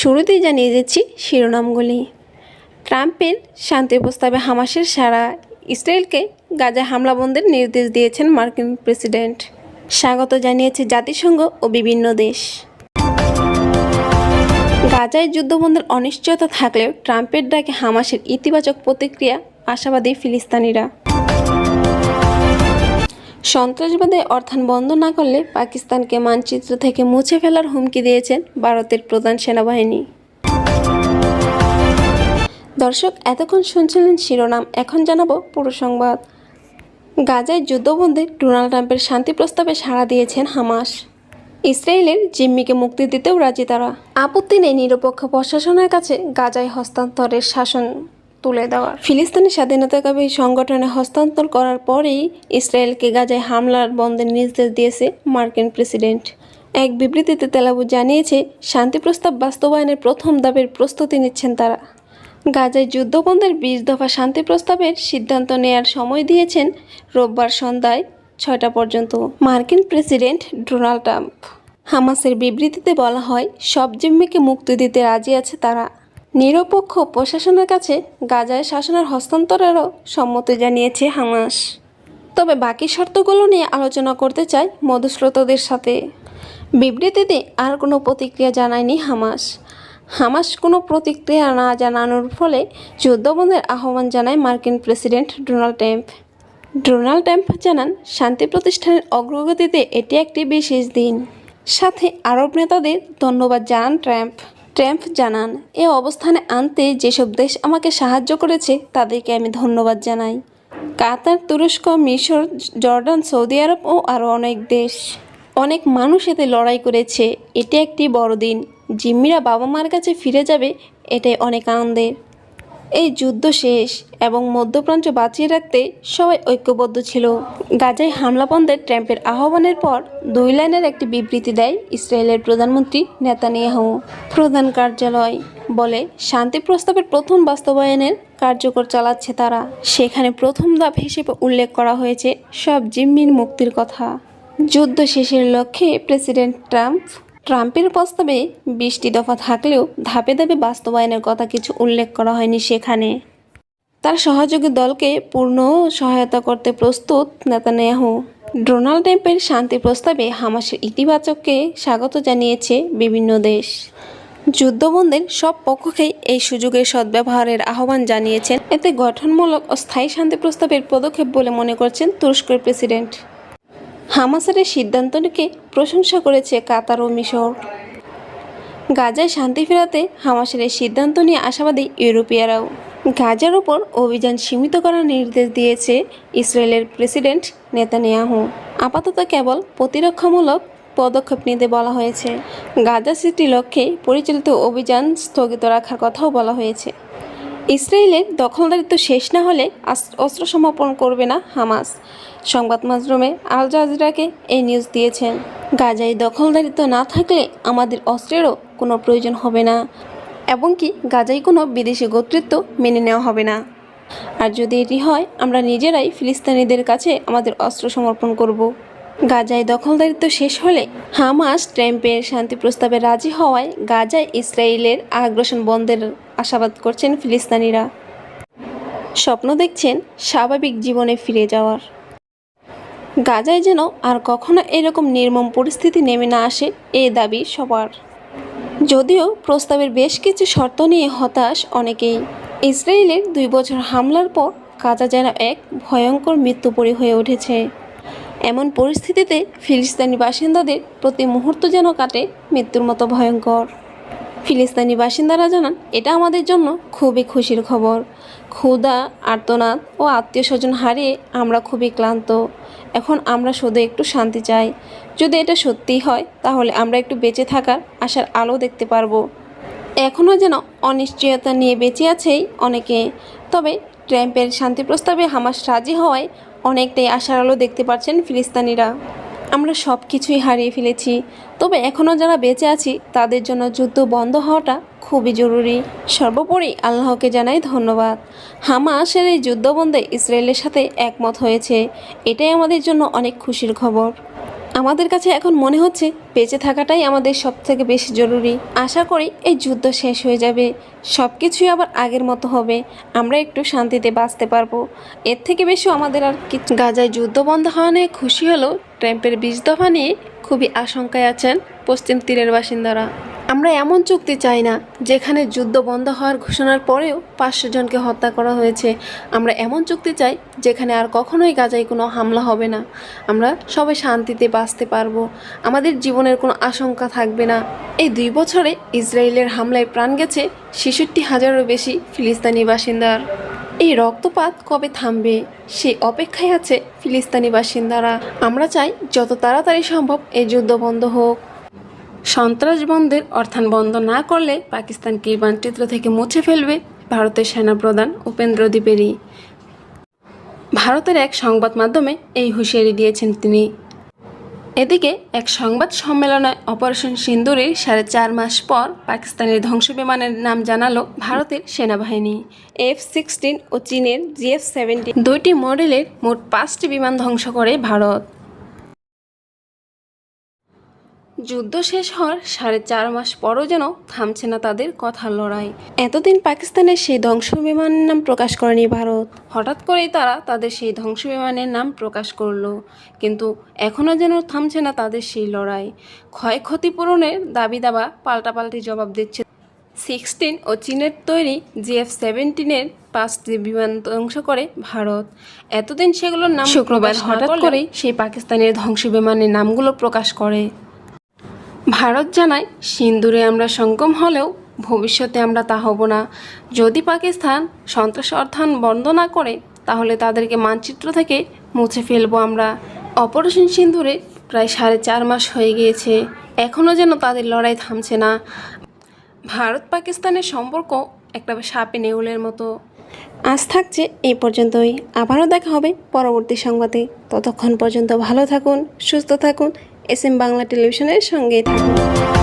শুরুতেই জানিয়ে দিচ্ছি শিরোনামগুলি। ট্রাম্পের শান্তি প্রস্তাবে হামাসের সারা ইসরায়েলকে গাজা হামলা বন্ধের নির্দেশ দিয়েছেন মার্কিন প্রেসিডেন্ট। স্বাগত জানিয়েছে জাতিসংঘ ও বিভিন্ন দেশ। গাজায় যুদ্ধবন্ধের অনিশ্চয়তা থাকলেও ট্রাম্পের ডাকে হামাসের ইতিবাচক প্রতিক্রিয়া আশাবাদী ফিলিস্তানিরা। সন্ত্রাসবাদে অর্থায়ন বন্ধ না করলে পাকিস্তানকে মানচিত্র থেকে মুছে ফেলার হুমকি দিয়েছেন ভারতের প্রধান সেনাবাহিনী। দর্শক, এতক্ষণ শুনছিলেন শিরোনাম। এখন জানাব পুরো সংবাদ। গাজায় যুদ্ধবন্ধে ডোনাল্ড ট্রাম্পের শান্তি প্রস্তাবে সাড়া দিয়েছেন হামাস। ইসরায়েলের জিম্মিকে মুক্তি দিতেও রাজি তারা। আপত্তি নেই নিরপেক্ষ প্রশাসনের কাছে গাজায় হস্তান্তরের শাসন। তুলে দেওয়া। ফিলিস্তিনি স্বাধীনতাকামী সংগঠনে হস্তান্তর করার পরেই ইসরায়েলকে গাজায় হামলার বন্ধের নির্দেশ দিয়েছে মার্কিন প্রেসিডেন্ট। এক বিবৃতিতে তেলাবু জানিয়েছে, শান্তি প্রস্তাব বাস্তবায়নের প্রথম দাবের প্রস্তুতি নিচ্ছেন তারা। গাজায় যুদ্ধবন্ধের বিশ দফা শান্তি প্রস্তাবের সিদ্ধান্ত নেয়ার সময় দিয়েছেন রোববার সন্ধ্যায় ছয়টা পর্যন্ত মার্কিন প্রেসিডেন্ট ডোনাল্ড ট্রাম্প। হামাসের বিবৃতিতে বলা হয়, সব জিম্মিকে মুক্তি দিতে রাজি আছে তারা। নিরপেক্ষ প্রশাসনের কাছে গাজায় শাসনের হস্তান্তরেরও সম্মতি জানিয়েছে হামাস। তবে বাকি শর্তগুলো নিয়ে আলোচনা করতে চায় মধুস্রোতদের সাথে। বিবৃতিতে আর কোনো প্রতিক্রিয়া জানায়নি হামাস। হামাস কোনো প্রতিক্রিয়া না জানানোর ফলে যুদ্ধবন্ধের আহ্বান জানায় মার্কিন president Donald Trump. Donald Trump জানান, শান্তি প্রতিষ্ঠানের অগ্রগতিতে এটি একটি বিশেষ দিন। সাথে আরব নেতাদের ধন্যবাদ জানান ট্রাম্প। ট্রাম্প জানান, এ অবস্থানে আনতে যেসব দেশ আমাকে সাহায্য করেছে, তাদেরকে আমি ধন্যবাদ জানাই। কাতার, তুরস্ক, মিশর, জর্ডান, সৌদি আরব ও আরও অনেক দেশ। অনেক মানুষ এতে লড়াই করেছে। এটি একটি বড় দিন জিম্মিরা বাবা মার কাছে ফিরে যাবে, এটাই অনেক আনন্দের। এই যুদ্ধ শেষ এবং মধ্যপ্রাচ্য বাঁচিয়ে রাখতে সবাই ঐক্যবদ্ধ ছিল। গাজায় হামলা বন্ধের ট্রাম্পের আহ্বানের পর দুই লাইনের একটি বিবৃতি দেয় ইসরায়েলের প্রধানমন্ত্রী নেতানিয়াহু। প্রধান কার্যালয় বলে, শান্তি প্রস্তাবের প্রথম বাস্তবায়নের কার্যকর চালাচ্ছে তারা। সেখানে প্রথম ধাপ হিসেবে উল্লেখ করা হয়েছে সব জিম্মির মুক্তির কথা। যুদ্ধ শেষের লক্ষ্যে প্রেসিডেন্ট ট্রাম্প ট্রাম্পের প্রস্তাবে বিশটি দফা থাকলেও ধাপে ধাপে বাস্তবায়নের কথা কিছু উল্লেখ করা হয়নি সেখানে। তার সহযোগী দলকে পূর্ণ সহায়তা করতে প্রস্তুত নেতানিয়াহু। ডোনাল্ড ট্রাম্পের শান্তি প্রস্তাবে হামাসের ইতিবাচককে স্বাগত জানিয়েছে বিভিন্ন দেশ। যুদ্ধবন্ধের সব পক্ষকেই এই সুযোগের সদ্ব্যবহারের আহ্বান জানিয়েছেন। এতে গঠনমূলক ও স্থায়ী শান্তি প্রস্তাবের পদক্ষেপ বলে মনে করছেন তুরস্কের প্রেসিডেন্ট। হামাসের এই সিদ্ধান্তটিকে প্রশংসা করেছে কাতার ও মিশর। গাজায় শান্তি ফেরাতে হামাসের এই সিদ্ধান্ত নিয়ে আশাবাদী ইউরোপীয়রাও। গাজার ওপর অভিযান সীমিত করার নির্দেশ দিয়েছে ইসরায়েলের প্রেসিডেন্ট নেতানিয়াহু। আপাতত কেবল প্রতিরক্ষামূলক পদক্ষেপ নিতে বলা হয়েছে। গাজা সিটি লক্ষ্যে পরিচালিত অভিযান স্থগিত রাখার কথাও বলা হয়েছে। ইসরায়েলের দখলদারিত্ব শেষ না হলে অস্ত্র সমর্পণ করবে না হামাস। সংবাদ মাধ্যমে আল জাজিরাকে এই নিউজ দিয়েছেন। গাজায় দখলদারিত্ব না থাকলে আমাদের অস্ত্রেরও কোনো প্রয়োজন হবে না এবং কি গাজায় কোনো বিদেশি কর্তৃত্ব মেনে নেওয়া হবে না। আর যদি এটি হয়, আমরা নিজেরাই ফিলিস্তিনিদের কাছে আমাদের অস্ত্র সমর্পণ করব। গাজায় দখলদারিত্ব শেষ হলে হামাস ট্রাম্পের শান্তি প্রস্তাবে রাজি হওয়ায় গাজায় ইসরায়েলের আগ্রাসন বন্ধের আশাবাদ করছেন ফিলিস্তানিরা। স্বপ্ন দেখছেন স্বাভাবিক জীবনে ফিরে যাওয়ার। গাজায় যেন আর কখনো এরকম নির্মম পরিস্থিতি নেমে না আসে এ দাবি সবার। যদিও প্রস্তাবের বেশ কিছু শর্ত নিয়ে হতাশ অনেকেই। ইসরায়েলের দুই বছর হামলার পর গাজা যেন এক ভয়ঙ্কর মৃত্যুপরী হয়ে উঠেছে। এমন পরিস্থিতিতে ফিলিস্তিনি বাসিন্দাদের প্রতি মুহূর্ত যেন কাটে মৃত্যুর মতো ভয়ঙ্কর। ফিলিস্তিনি বাসিন্দারা জানান, এটা আমাদের জন্য খুবই খুশির খবর। ক্ষুধা, আর্তনাদ ও আত্মীয় স্বজন হারিয়ে আমরা খুবই ক্লান্ত। এখন আমরা শুধু একটু শান্তি চাই। যদি এটা সত্যিই হয়, তাহলে আমরা একটু বেঁচে থাকার আশার আলো দেখতে পারব। এখনও যেন অনিশ্চয়তা নিয়ে বেঁচে আছেই অনেকে। তবে ট্রাম্পের শান্তি প্রস্তাবে হামাস রাজি হওয়ায় অনেকটাই আশার আলো দেখতে পাচ্ছেন ফিলিস্তিনিরা। আমরা সব কিছুই হারিয়ে ফেলেছি। তবে এখনও যারা বেঁচে আছি, তাদের জন্য যুদ্ধ বন্ধ হওয়াটা খুবই জরুরি। সর্বোপরি আল্লাহকে জানাই ধন্যবাদ। হামাসের এই যুদ্ধবন্ধে ইসরায়েলের সাথে একমত হয়েছে। এটাই আমাদের জন্য অনেক খুশির খবর। আমাদের কাছে এখন মনে হচ্ছে বেঁচে থাকাটাই আমাদের সব থেকে বেশি জরুরি। আশা করি এই যুদ্ধ শেষ হয়ে যাবে। সব কিছুই আবার আগের মতো হবে। আমরা একটু শান্তিতে বাঁচতে পারব। এর থেকে বেশি আমাদের আর কিছু গাজায় যুদ্ধ বন্ধ হওয়া নিয়ে খুশি হলেও ট্রাম্পের বীজ দফা নিয়ে খুবই আশঙ্কায় আছেন পশ্চিম তীরের বাসিন্দারা। আমরা এমন চুক্তি চাই না, যেখানে যুদ্ধ বন্ধ হওয়ার ঘোষণার পরেও পাঁচশো জনকে হত্যা করা হয়েছে। আমরা এমন চুক্তি চাই, যেখানে আর কখনোই গাজায় কোনো হামলা হবে না। আমরা সবাই শান্তিতে বাঁচতে পারব। আমাদের জীবনের কোনো আশঙ্কা থাকবে না। এই দুই বছরে ইসরায়েলের হামলায় প্রাণ গেছে ছেষট্টি হাজারেরও বেশি ফিলিস্তানি বাসিন্দার। এই রক্তপাত কবে থামবে? সেই অপেক্ষায় আছে ফিলিস্তানি বাসিন্দারা। আমরা চাই যত তাড়াতাড়ি সম্ভব এই যুদ্ধ বন্ধ হোক। সন্ত্রাস বন্ধের অর্থায়ন বন্ধ না করলে পাকিস্তানকে মানচিত্র থেকে মুছে ফেলবে? ভারতের সেনাপ্রধান উপেন্দ্র দ্বিবেদী। ভারতের এক সংবাদ মাধ্যমে এই হুঁশিয়ারি দিয়েছেন তিনি। এদিকে এক সংবাদ সম্মেলনে অপারেশন সিন্দুরের সাড়ে চার মাস পর পাকিস্তানের ধ্বংস বিমানের নাম জানালো ভারতের সেনাবাহিনী। এফ সিক্সটিন ও চীনের জিএফ সেভেন্টিন দুইটি মডেলের মোট পাঁচটি বিমান ধ্বংস করে ভারত। যুদ্ধ শেষ হওয়ার সাড়ে চার মাস পরও যেন থামছে না তাদের কথার লড়াই। এতদিন পাকিস্তানের সেই ধ্বংস বিমানের নাম প্রকাশ করেনি ভারত। হঠাৎ করেই তারা তাদের সেই ধ্বংস বিমানের নাম প্রকাশ করল। কিন্তু এখনও যেন থামছে না তাদের সেই লড়াই। ক্ষয়ক্ষতি পূরণের দাবি দাবা পাল্টাপাল্টি জবাব দিচ্ছে সিক্সটিন ও চীনের তৈরি জিএফ সেভেন্টিনের পাঁচটি বিমান ধ্বংস করে ভারত। এতদিন সেগুলোর নাম শুক্রবার হঠাৎ করেই সেই পাকিস্তানের ধ্বংস বিমানের নামগুলো প্রকাশ করে। ভারত জানায়, সিন্দুরে আমরা সঙ্গম হলেও ভবিষ্যতে আমরা তা হব না। যদি পাকিস্তান সন্ত্রাস অর্থায়ন বন্ধ না করে, তাহলে তাদেরকে মানচিত্র থেকে মুছে ফেলব আমরা। অপারেশন সিন্দুরে প্রায় সাড়ে চার মাস হয়ে গিয়েছে। এখনও যেন তাদের লড়াই থামছে না। ভারত পাকিস্তানের সম্পর্ক একটা সাপে নেউলের মতো। আজ থাকছে এই পর্যন্তই। আবারও দেখা হবে পরবর্তী সংবাদে। ততক্ষণ পর্যন্ত ভালো থাকুন, সুস্থ থাকুন এস এম বাংলা টেলিভিশনের সঙ্গেই থাকুন।